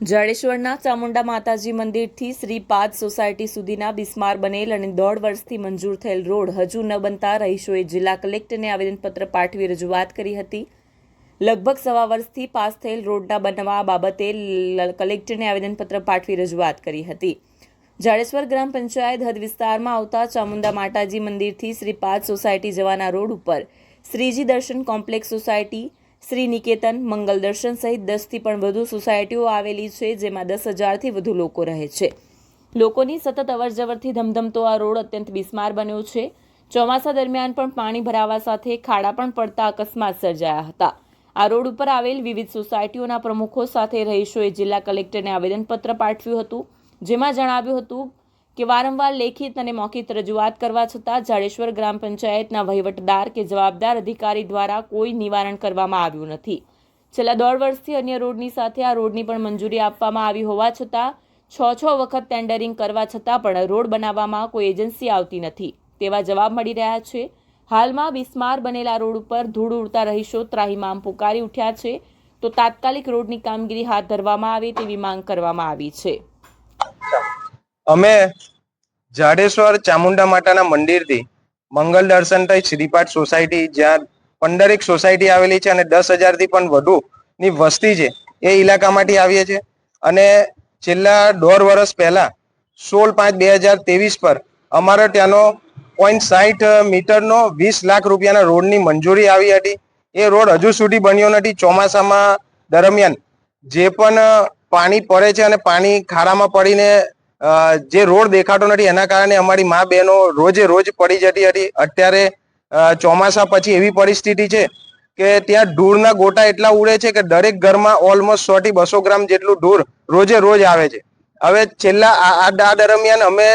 જાડેશ્વરના ચામુંડા માતાજી મંદિરથી શ્રી પાદ સોસાયટી સુધીના બિસ્માર બનેલ અને દોઢ વર્ષથી મંજૂર થયેલ રોડ હજુ ન બનતા રહીશોએ જિલ્લા કલેક્ટરને આવેદનપત્ર પાઠવી રજૂઆત કરી હતી. લગભગ સવા વર્ષથી પાસ થયેલ રોડના બનવા બાબતે કલેક્ટરને આવેદનપત્ર પાઠવી રજૂઆત કરી હતી. જાડેશ્વર ગ્રામ પંચાયત હદ વિસ્તારમાં આવતા ચામુંડા માતાજી મંદિરથી શ્રી પાદ સોસાયટી જવાના રોડ ઉપર શ્રીજી દર્શન કોમ્પ્લેક્સ સોસાયટી શ્રી નિકેતન મંગલ દર્શન સહિત દસથી પણ વધુ સોસાયટીઓ આવેલી છે, જેમાં દસ હજારથી વધુ લોકો રહે છે. લોકોની સતત અવરજવરથી ધમધમતો આ રોડ અત્યંત બિસ્માર બન્યો છે. ચોમાસા દરમિયાન પણ પાણી ભરાવા સાથે ખાડા પણ પડતા અકસ્માત સર્જાયા હતા. આ રોડ ઉપર આવેલ વિવિધ સોસાયટીઓના પ્રમુખો સાથે રહીશોએ જિલ્લા કલેક્ટરને આવેદનપત્ર પાઠવ્યું હતું, જેમાં જણાવ્યું હતું કે વારંવાર લેખિત અને મૌખિક રજૂઆત કરવા છતાં જાડેશ્વર ગ્રામ પંચાયતના વહીવટદાર કે જવાબદાર અધિકારી દ્વારા કોઈ નિવારણ કરવામાં આવ્યું નથી. છેલ્લા દોઢ વર્ષથી અન્ય રોડની સાથે આ રોડની પણ મંજૂરી આપવામાં આવી હોવા છતાં છ છ વખત ટેન્ડરિંગ કરવા છતાં પણ રોડ બનાવવામાં કોઈ એજન્સી આવતી નથી. તેવા જવાબ મળી રહ્યા છે. હાલમાં બિસ્માર બનેલા રોડ ઉપર ધૂળ ઉડતા રહીશો ત્રાહીમામ પુકારી ઉઠ્યા છે. તો તાત્કાલિક રોડની કામગીરી હાથ ધરવામાં આવે તેવી માંગ કરવામાં આવી છે. અમે જાડેશ્વર ચામુંડા માતાના મંદિરથી મંગલ દર્શન થઈ શ્રીપાઠ સોસાયટી, જ્યાં પંદરેક સોસાયટી આવેલી છે અને દસ હજારથી પણ વધુ ની વસ્તી છે, એ ઇલાકામાંથી આવીએ છીએ. અને છેલ્લા દોઢ વર્ષ પહેલા સોળ પાંચ બે હજાર ત્રેવીસ પર અમારે ત્યાંનો પોઈન્ટ સાઠ મીટરનો વીસ લાખ રૂપિયાના રોડની મંજૂરી આવી હતી. એ રોડ હજુ સુધી બન્યો નથી. ચોમાસામાં દરમિયાન જે પણ પાણી પડે છે અને પાણી ખાડામાં પડીને જે રોડ દેખાતો નથી, એના કારણે અમારી મા બહેનો રોજે રોજ પડી જતી હતી. અત્યારે ચોમાસા પછી એવી પરિસ્થિતિ છે કે ત્યાં ધૂળના ગોટા એટલા ઉડે છે કે દરેક ઘરમાં ઓલમોસ્ટ સો થી બસો ગ્રામ જેટલું ધૂળ રોજે રોજ આવે છે. હવે છેલ્લા આ દરમિયાન અમે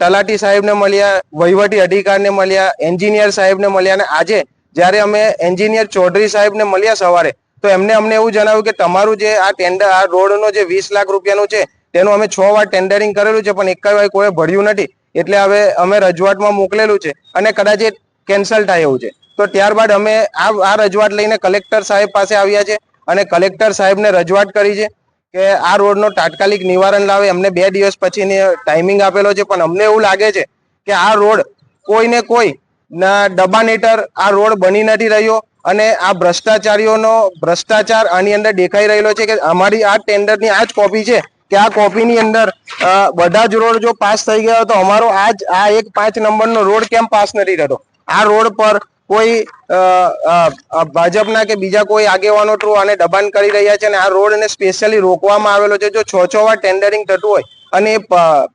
તલાટી સાહેબને મળ્યા, વહીવટી અધિકારીને મળ્યા, એન્જિનિયર સાહેબને મળ્યા અને આજે જ્યારે અમે એન્જિનિયર ચૌધરી સાહેબને મળ્યા સવારે, તો એમને અમને એવું જણાવ્યું કે તમારું જે આ ટેન્ડર આ રોડનો જે વીસ લાખ રૂપિયાનું છે તેનું અમે છ વાર ટેન્ડરિંગ કરેલું છે, પણ એક વાર કોઈ ભર્યું નથી. એટલે હવે અમે રજૂઆતમાં મોકલેલું છે અને કદાચ એ કેન્સલ થાય એવું છે. તો ત્યારબાદ અમે આ આ રજૂઆત લઈને કલેક્ટર સાહેબ પાસે આવ્યા છે અને કલેક્ટર સાહેબને રજૂઆત કરી છે કે આ રોડનો તાત્કાલિક નિવારણ લાવે. અમને બે દિવસ પછીની ટાઈમિંગ આપેલો છે, પણ અમને એવું લાગે છે કે આ રોડ કોઈને કોઈ ડબાનેટર આ રોડ બની નથી રહ્યો અને આ ભ્રષ્ટાચારીઓનો ભ્રષ્ટાચાર આની અંદર દેખાઈ રહેલો છે કે અમારી આ ટેન્ડરની આ જ કોપી છે. કે આ કોપીની અંદર બધા જ રોડ જો પાસ થઈ ગયા તો અમારો આ જ આ એક પાંચ નંબરનો રોડ કેમ પાસ નથી થતો? આ રોડ પર કોઈ ભાજપના કે બીજા કોઈ આગેવાનો થ્રુ આને દબાણ કરી રહ્યા છે અને આ રોડને સ્પેશિયલી રોકવામાં આવેલો છે. જો છ છ વાર ટેન્ડરિંગ થતું હોય અને એ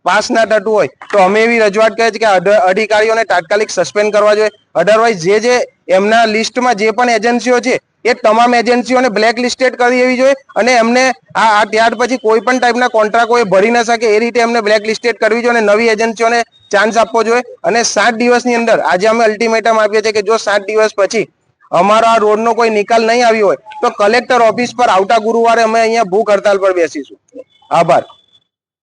પાસ ના થતું હોય, તો અમે એવી રજૂઆત કરીએ છીએ કે અધિકારીઓને તાત્કાલિક સસ્પેન્ડ કરવા જોઈએ. અધરવાઇઝ જે જે એમના લિસ્ટમાં જે પણ એજન્સીઓ છે, એ તમામ એજન્સીઓને બ્લેક લિસ્ટેડ કરી દેવી જોઈએ અને એમને આ ત્યાર પછી કોઈ પણ ટાઈપના કોન્ટ્રાક્ટ કોઈ ભરી ન શકે, એ રીતે એમને બ્લેક લિસ્ટેડ કરવી જોઈએ અને નવી એજન્સીઓને ચાન્સ આપવો જોઈએ. અને સાત દિવસની અંદર, આજે અમે અલ્ટિમેટમ આપીએ છીએ કે જો સાત દિવસ પછી અમારો આ રોડનો કોઈ નિકાલ નહીં આવ્યો હોય, તો કલેક્ટર ઓફિસ પર આવતા ગુરુવારે અમે અહીંયા ભૂખ હડતાલ પર બેસીશું. આભાર.